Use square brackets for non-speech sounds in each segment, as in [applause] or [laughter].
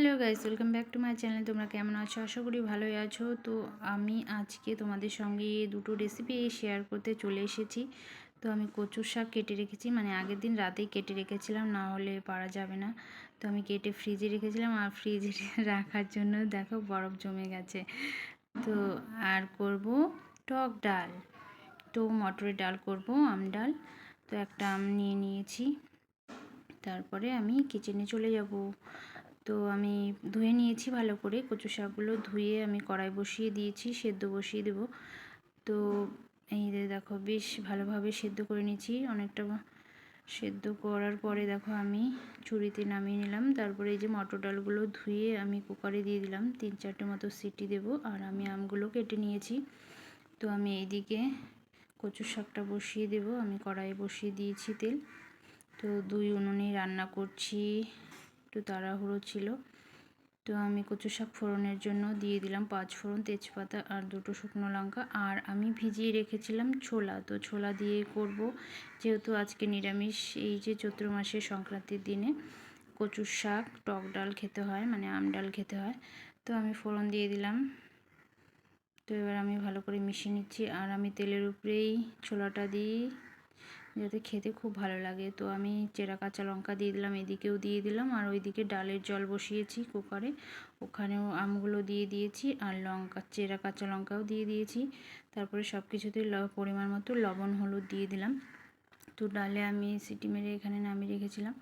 Hello guys welcome back to my channel তোমরা কেমন আছো? আশা করি ভালোই আছো। তো আমি আজকে তোমাদের সঙ্গে দুটো রেসিপি শেয়ার করতে চলে এসেছি। তো আমি কচুর শাক কেটে রেখেছি। মানে আগের দিন রাতেই কেটে রেখেছিলাম, না হলে পারা যাবে না। তো আমি কেটে ফ্রিজে রেখেছিলাম আর ফ্রিজে [laughs] রাখার জন্য দেখো বরফ জমে গেছে। তো আর করব টক ডাল। তো মটরের ডাল করব, আম ডাল। তো একটা আম নিয়ে নিয়েছি। তারপরে আমি কিচেনে চলে যাব। তো আমি ধুয়ে নিয়েছি ভালো করে। কচু শাকগুলো ধুয়ে আমি কড়াই বসিয়ে দিয়েছি, সেদ্ধ বসিয়ে দেব। তো এই দেখো বেশ ভালোভাবে সেদ্ধ করে নিয়েছি। অনেকটা সেদ্ধ করার পরে দেখো আমি চুরিতে নামিয়ে নিলাম। তারপরে এই যে মটর ডালগুলো ধুয়ে আমি কুকারে দিয়ে দিলাম। তিন চারটে মতো সিটি দেব আর আমি আমগুলো কেটে নিয়েছি। তো আমি এইদিকে কচুর শাকটা বসিয়ে দেব। আমি কড়াইয়ে বসিয়ে দিয়েছি তেল। তো দুই উনুনে রান্না করছি। একটু তাড়াহুড়ো ছিল। তো আমি কচু শাক ফোড়নের জন্য দিয়ে দিলাম পাঁচ ফোড়ন, তেজপাতা আর দুটো শুকনো লঙ্কা। আর আমি ভিজিয়ে রেখেছিলাম ছোলা। তো ছোলা দিয়ে করব যেহেতু আজকে নিরামিষ এই যে চৈত্র মাসের সংক্রান্তির দিনে কচুর শাক, টক ডাল খেতে হয় মানে আম ডাল খেতে হয়। তো আমি ফোড়ন দিয়ে দিলাম। তো এবার আমি ভালো করে মিশিয়ে নিচ্ছি। আর আমি তেলের উপরেই ছোলাটা দিই যাতে খেতে খুব ভালো লাগে। তো আমি চেরা কাঁচা লঙ্কা দিয়ে দিলাম, এদিকেও দিয়ে দিলাম। আর ওইদিকে ডালের জল বসিয়েছি কুকারে। ওখানেও আমগুলো দিয়ে দিয়েছি আর লঙ্কা, চেরা কাঁচা লঙ্কাও দিয়ে দিয়েছি। তারপরে সব কিছুতেই পরিমাণ মতো লবণ, হলুদ দিয়ে দিলাম। তো ডালে আমি সিটি মেরে এখানে নামিয়ে রেখেছিলাম।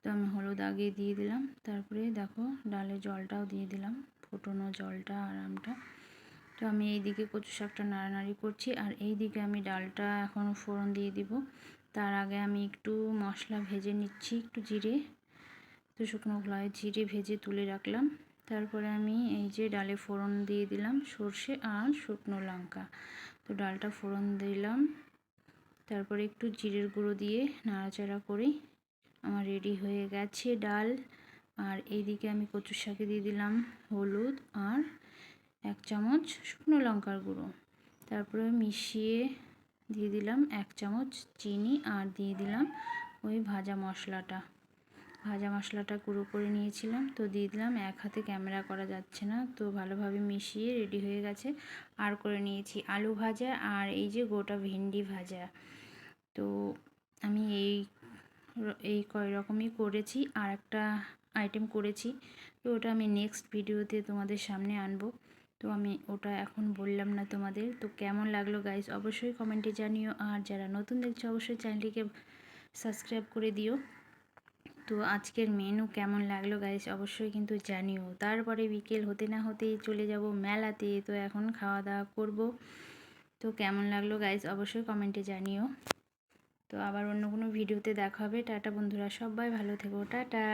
তো আমি হলুদ আগে দিয়ে দিলাম। তারপরে দেখো ডালে জলটাও দিয়ে দিলাম, ফোটানো জলটা, আর আমটা। তো আমি এই দিকে কচু শাকটা নাড়ানাড়ি করছি। আর এই দিকে আমি ডালটা এখন ফোড়ন দিয়ে দিব। তার আগে আমি একটু মশলা ভেজে নিচ্ছি, একটু জিরে। তো শুকনো খোলায় জিরে ভেজে তুলে রাখলাম। তারপরে আমি এই যে ডালে ফোড়ন দিয়ে দিলাম সর্ষে আর শুকনো লঙ্কা। তো ডালটা ফোড়ন দিলাম। তারপরে একটু জিরের গুঁড়ো দিয়ে নাড়াচাড়া করে। আমার রেডি হয়ে গেছে ডাল। আর এইদিকে আমি কচু শাকে দিয়ে দিলাম হলুদ আর এক চামচ শুকনো লঙ্কার গুঁড়ো। তারপরে মিশিয়ে দিয়ে দিলাম এক চামচ চিনি আর দিয়ে দিলাম ওই ভাজা মশলাটা। ভাজা মশলাটা গুঁড়ো করে নিয়েছিলাম, তো দিয়ে দিলাম এক হাতে ক্যামেরা করা যাচ্ছে না, তো ভালোভাবে মিশিয়ে রেডি হয়ে গেছে। আর করে নিয়েছি আলু ভাজা আর এই যে গোটা ভেন্ডি ভাজা। তো আমি এই এই কয় রকমই করেছি, আর একটা আইটেম করেছি, তো ওটা আমি নেক্সট ভিডিওতে তোমাদের সামনে আনব। তো আমি ওটা এখন বললাম না তোমাদের। তো কেমন লাগল গাইস অবশ্যই কমেন্টে জানিও। আর যারা নতুন দেখছ, অবশ্যই চ্যানেলটিকে সাবস্ক্রাইব করে দিও। তো আজকের মেনু কেমন লাগল গাইস অবশ্যই কিন্তু জানিও। তারপরে বিকেল হতে না হতেই চলে যাব মেলাতে। তো এখন খাওয়া দাওয়া করব। তো কেমন লাগল গাইস অবশ্যই কমেন্টে জানিও। তো আবার অন্য কোনো ভিডিওতে দেখা হবে। টাটা বন্ধুরা, সবাই ভালো থেকো। টাটা!